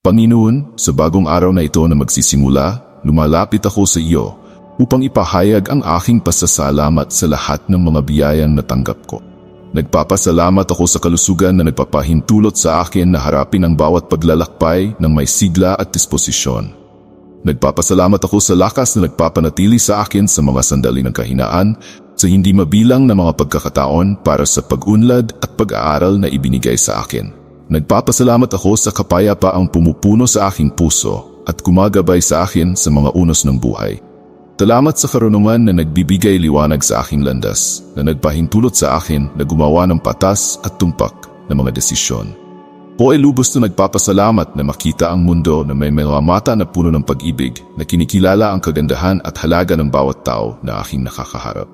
Panginoon, sa bagong araw na ito na magsisimula, lumalapit ako sa iyo upang ipahayag ang aking pasasalamat sa lahat ng mga biyayang natanggap ko. Nagpapasalamat ako sa kalusugan na nagpapahintulot sa akin na harapin ang bawat paglalakbay ng may sigla at disposisyon. Nagpapasalamat ako sa lakas na nagpapanatili sa akin sa mga sandali ng kahinaan, sa hindi mabilang na mga pagkakataon para sa pag-unlad at pag-aaral na ibinigay sa akin. Nagpapasalamat ako sa kapayapaang pumupuno sa aking puso at kumagabay sa akin sa mga unos ng buhay. Salamat sa karunungan na nagbibigay liwanag sa aking landas, na nagpahintulot sa akin na gumawa ng patas at tumpak na mga desisyon. Po ay lubos na nagpapasalamat na makita ang mundo na may mga mata na puno ng pag-ibig na kinikilala ang kagandahan at halaga ng bawat tao na aking nakakaharap.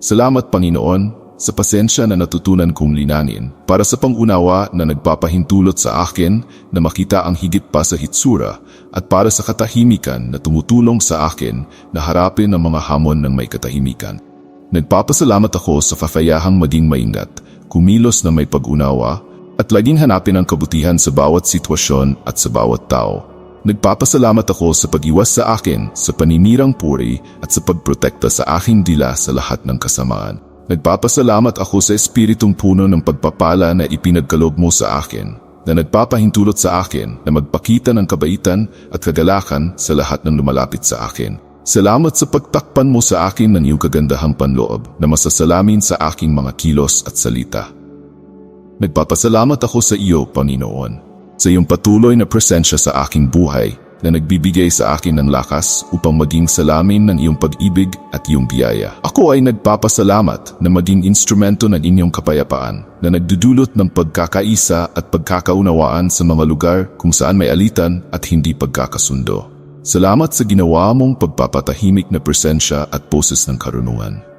Salamat Panginoon sa pasensya na natutunan kong linanin para sa pangunawa na nagpapahintulot sa akin na makita ang higit pa sa hitsura at para sa katahimikan na tumutulong sa akin na harapin ang mga hamon ng may katahimikan. Nagpapasalamat ako sa kafayahang maging maingat, kumilos na may pag-unawa at laging hanapin ang kabutihan sa bawat sitwasyon at sa bawat tao. Nagpapasalamat ako sa pag-iwas sa akin sa paninirang puri at sa pagprotekta sa aking dila sa lahat ng kasamaan. Nagpapasalamat ako sa espiritong puno ng pagpapala na ipinagkaloob mo sa akin, na nagpapahintulot sa akin na magpakita ng kabaitan at kagalakan sa lahat ng lumalapit sa akin. Salamat sa pagtakpan mo sa akin ng iyong kagandahang panloob na masasalamin sa aking mga kilos at salita. Nagpapasalamat ako sa iyo, Panginoon, sa iyong patuloy na presensya sa aking buhay na nagbibigay sa akin ng lakas upang maging salamin ng iyong pag-ibig at iyong biyaya. Ako ay nagpapasalamat na maging instrumento ng inyong kapayapaan na nagdudulot ng pagkakaisa at pagkakaunawaan sa mga lugar kung saan may alitan at hindi pagkakasundo. Salamat sa ginawa mong pagpapatahimik na presensya at poses ng karunungan.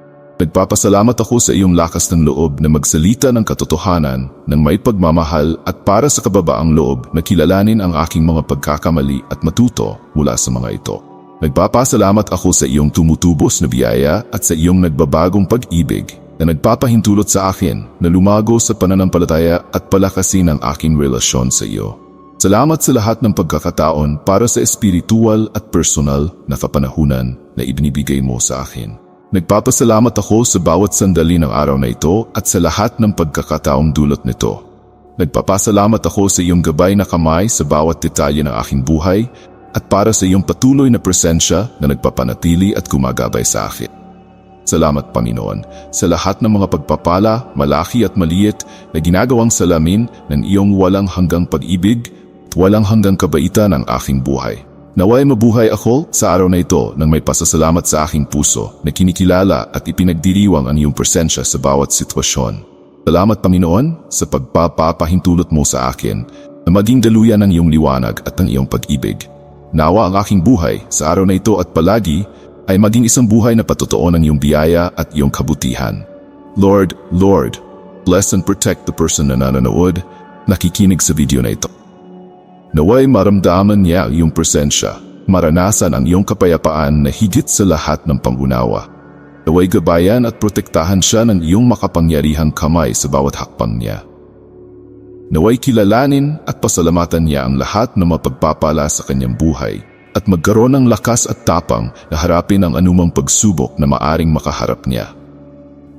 Nagpapasalamat ako sa iyong lakas ng loob na magsalita ng katotohanan ng may pagmamahal at para sa kababaang loob na kilalanin ang aking mga pagkakamali at matuto mula sa mga ito. Nagpapasalamat ako sa iyong tumutubos na biyaya at sa iyong nagbabagong pag-ibig na nagpapahintulot sa akin na lumago sa pananampalataya at palakasin ang aking relasyon sa iyo. Salamat sa lahat ng pagkakataon para sa espiritual at personal na kapanahunan na ibinibigay mo sa akin. Nagpapasalamat ako sa bawat sandali ng araw na ito at sa lahat ng pagkakataong dulot nito. Nagpapasalamat ako sa iyong gabay na kamay sa bawat detalye ng aking buhay at para sa iyong patuloy na presensya na nagpapanatili at gumagabay sa akin. Salamat Panginoon sa lahat ng mga pagpapala, malaki at maliit na ginagawang salamin ng iyong walang hanggang pag-ibig at walang hanggang kabaitan ng aking buhay. Naway mabuhay ako sa araw na ito nang may pasasalamat sa aking puso na kinikilala at ipinagdiriwang ang iyong presensya sa bawat sitwasyon. Salamat Panginoon sa pagpapapahintulot mo sa akin na maging daluyan ng iyong liwanag at ng iyong pag-ibig. Nawa ang aking buhay sa araw na ito at palagi ay maging isang buhay na patotoo ng iyong biyaya at iyong kabutihan. Lord, Lord, bless and protect the person na nanonood, nakikinig sa video na ito. Naway maramdaman niya iyong presensya, maranasan ang iyong kapayapaan na higit sa lahat ng pangunawa. Naway gabayan at protektahan siya ng iyong makapangyarihang kamay sa bawat hakbang niya. Naway kilalanin at pasalamatan niya ang lahat ng mapagpapala sa kanyang buhay at magkaroon ng lakas at tapang na harapin ang anumang pagsubok na maaring makaharap niya.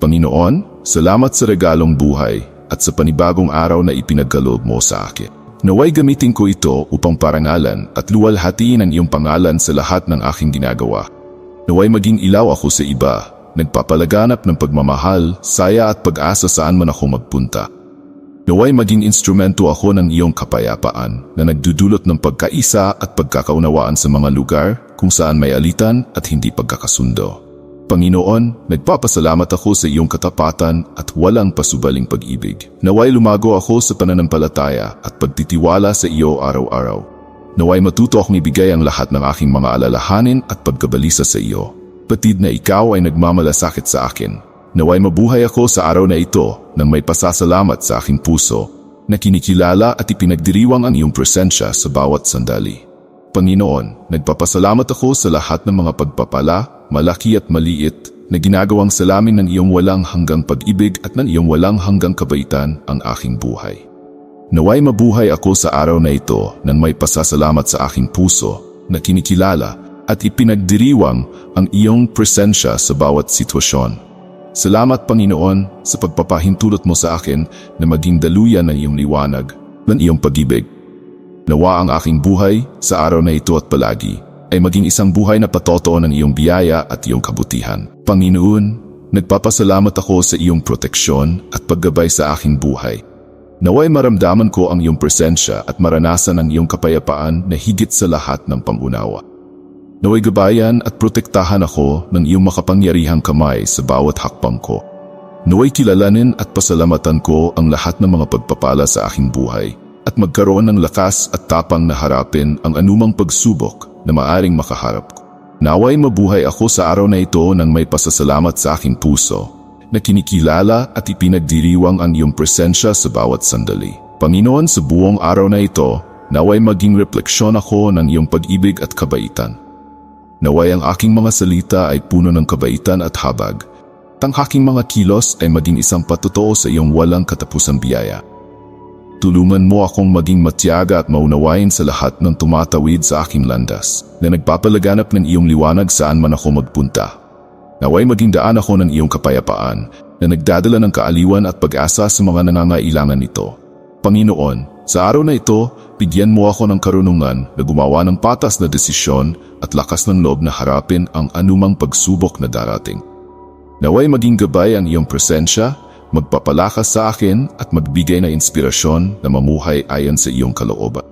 Panginoon, salamat sa regalong buhay at sa panibagong araw na ipinagkaloob mo sa akin. Naway gamitin ko ito upang parangalan at luwalhatiin ang iyong pangalan sa lahat ng aking ginagawa. Naway maging ilaw ako sa iba, nagpapalaganap ng pagmamahal, saya at pag-asa saan man ako magpunta. Naway maging instrumento ako ng iyong kapayapaan na nagdudulot ng pagkaisa at pagkakaunawaan sa mga lugar kung saan may alitan at hindi pagkakasundo. Panginoon, nagpapasalamat ako sa iyong katapatan at walang pasubaling pag-ibig. Naway lumago ako sa pananampalataya at pagtitiwala sa iyo araw-araw. Naway matuto akong ibigay ang lahat ng aking mga alalahanin at pagkabalisa sa iyo. Patid na ikaw ay nagmamalasakit sa akin. Naway mabuhay ako sa araw na ito nang may pasasalamat sa aking puso na kinikilala at ipinagdiriwang ang iyong presensya sa bawat sandali. Panginoon, nagpapasalamat ako sa lahat ng mga pagpapala malaki at maliit, na ginagawang salamin ng iyong walang hanggang pag-ibig at ng iyong walang hanggang kabaitan ang aking buhay. Naway mabuhay ako sa araw na ito nang may pasasalamat sa aking puso na kinikilala at ipinagdiriwang ang iyong presensya sa bawat sitwasyon. Salamat Panginoon sa pagpapahintulot mo sa akin na maging daluyan ng iyong liwanag ng iyong pag-ibig. Nawa ang aking buhay sa araw na ito at palagi ay maging isang buhay na patotoo ng iyong biyaya at iyong kabutihan. Panginoon, nagpapasalamat ako sa iyong proteksyon at paggabay sa aking buhay. Naway maramdaman ko ang iyong presensya at maranasan ang iyong kapayapaan na higit sa lahat ng pangunawa. Naway gabayan at protektahan ako ng iyong makapangyarihang kamay sa bawat hakbang ko. Naway kilalanin at pasalamatan ko ang lahat ng mga pagpapala sa aking buhay at magkaroon ng lakas at tapang na harapin ang anumang pagsubok na maaring makaharap ko. Naway mabuhay ako sa araw na ito nang may pasasalamat sa aking puso na kinikilala at ipinagdiriwang ang iyong presensya sa bawat sandali. Panginoon, sa buong araw na ito, naway maging refleksyon ako ng iyong pag-ibig at kabaitan. Naway ang aking mga salita ay puno ng kabaitan at habag. Tang aking mga kilos ay maging isang patotoo sa iyong walang katapusang biyaya. Tulungan mo akong maging matyaga at maunawain sa lahat ng tumatawid sa aking landas na nagpapalaganap ng iyong liwanag saan man ako magpunta. Naway maging daan ako ng iyong kapayapaan na nagdadala ng kaaliwan at pag-asa sa mga nangangailangan nito. Panginoon, sa araw na ito, bigyan mo ako ng karunungan na gumawa ng patas na desisyon at lakas ng loob na harapin ang anumang pagsubok na darating. Naway maging gabay ang iyong presensya, magpapalakas sa akin at magbigay na inspirasyon na mamuhay ayon sa iyong kalooban.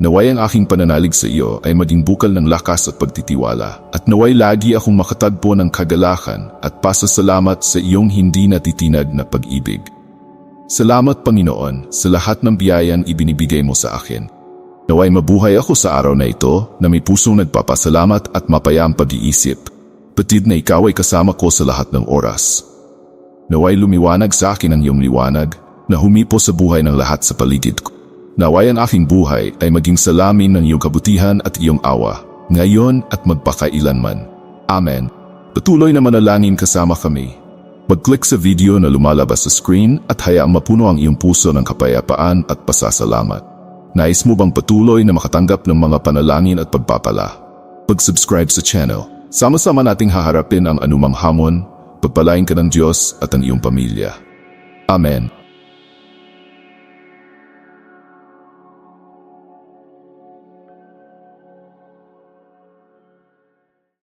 Naway ang aking pananalig sa iyo ay maging bukal ng lakas at pagtitiwala at naway lagi akong makatagpo ng kagalakan at pasasalamat sa iyong hindi natitinag na pag-ibig. Salamat Panginoon sa lahat ng biyayang ibinibigay mo sa akin. Naway mabuhay ako sa araw na ito na may pusong nagpapasalamat at mapayang pag-iisip. Patid na ikaw ay kasama ko sa lahat ng oras. Naway lumiwanag sa akin ang iyong liwanag na humipo sa buhay ng lahat sa paligid ko. Naway ang aking buhay ay maging salamin ng iyong kabutihan at iyong awa, ngayon at magpakailanman. Amen. Patuloy na manalangin kasama kami. Mag-click sa video na lumalabas sa screen at hayaang mapuno ang iyong puso ng kapayapaan at pasasalamat. Nais mo bang patuloy na makatanggap ng mga panalangin at pagpapala? Mag-subscribe sa channel. Sama-sama nating haharapin ang anumang hamon, pagpalain ka ng Diyos at ang iyong pamilya. Amen.